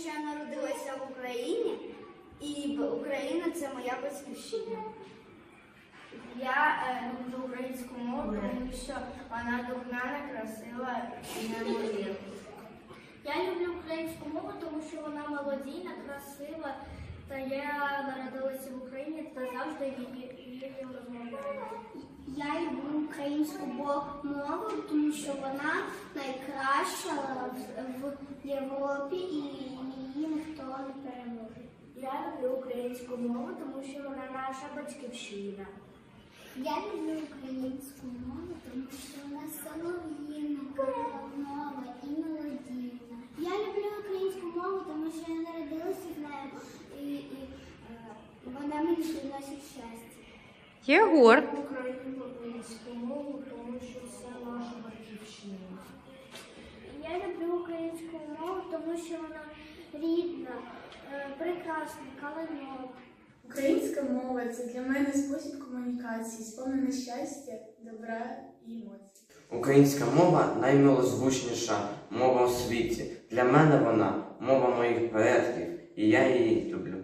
що я народилася в Україні, і Україна це моя батьківщина. Я е, люблю українську мову, тому що вона духмяна, красива і неймовірна. Я люблю українську мову, тому що вона молодійна, красива, та я народилася в Україні та завжди її, розмовляю. Я люблю українську мову, тому що вона найкраща в, Європі і її ніхто не переможе. Я люблю українську мову, тому що вона наша батьківщина. Я люблю українську мову, тому що вона солов'їна мова і мелодійна. Я люблю українську мову, тому що я народилася мені приносить щастя. Єгор. Україну українську мову, тому що це наша батьківщина. Я люблю українську мову, тому що вона рідна, е, прекрасна, калинова. Українська мова це для мене спосіб комунікації, сповнене щастя, добра і емоцій. Українська мова наймилозвучніша мова у світі. Для мене вона мова моїх предків, і я її люблю.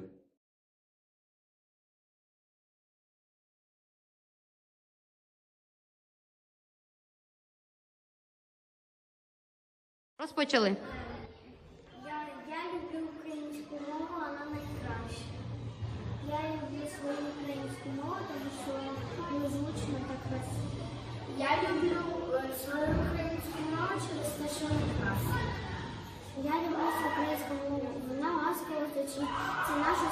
Розпочали. Я, я люблю українську мову, вона найкраща. Я люблю свою українську мову, тому що вона звучна та красива. Я люблю е, свою українську мову через те, що вона красива. Я люблю свою українську мову. Вона звучить. Це наша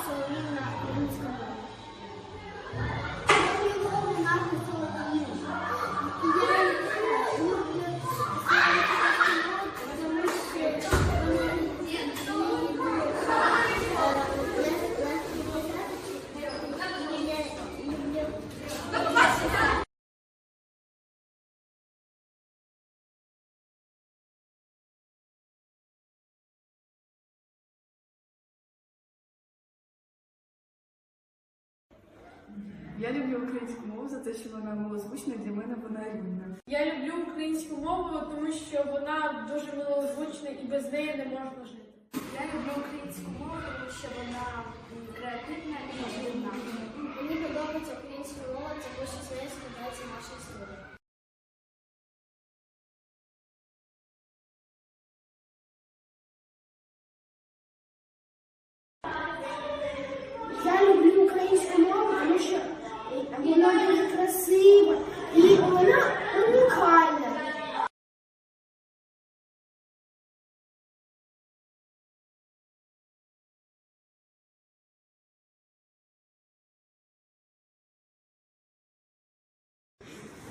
Я люблю українську мову за те, що вона милозвучна, для мене вона рідна. Я люблю українську мову, тому що вона дуже милозвучна і без неї не можна жити. Я люблю українську мову, тому що вона креативна і жирна. Мені подобається українська мова, тому що з нею складається наша історія. Вона дуже красива і вона унікальна.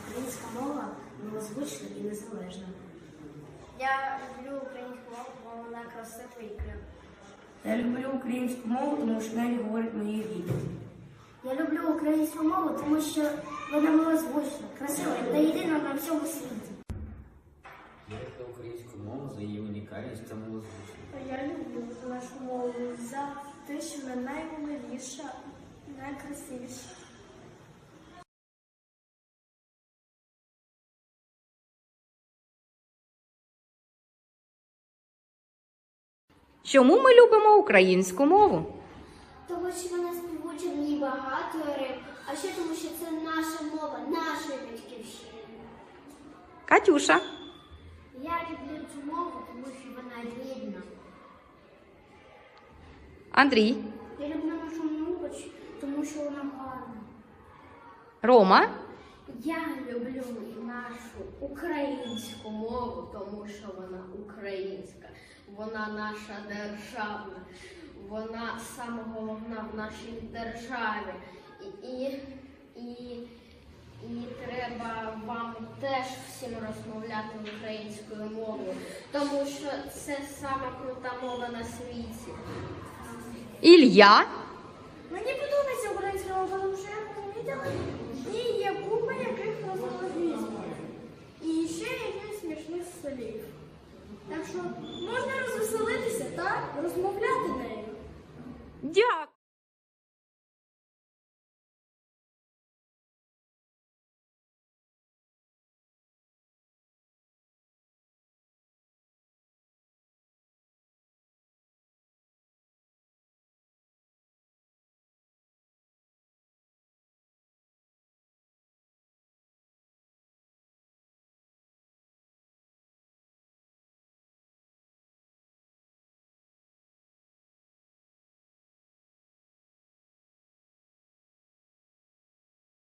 Українська мова милозвучна і незалежна. Я люблю українську мову, бо вона красива і крива. Я люблю українську мову, тому що нею говорять мої рідні. Українську мову, тому що вона милозвучна, красива та єдина на всьому світі. Я люблю українську мову за її унікальність та милозвучність. Я люблю нашу мову за те, що вона наймиліша, найкрасивіша. Чому ми любимо українську мову? Тому що вона співуча в ній багато ще тому, що це наша мова, нашої батьківщини. Катюша. Я люблю цю мову, тому що вона рідна. Андрій. Я люблю нашу мову, тому що вона гарна. Рома. Я люблю нашу українську мову, тому що вона українська, вона наша державна, вона саме головна в нашій державі. І, і, розмовляти українською мовою, тому що це сама крута мова на світі. Ілля.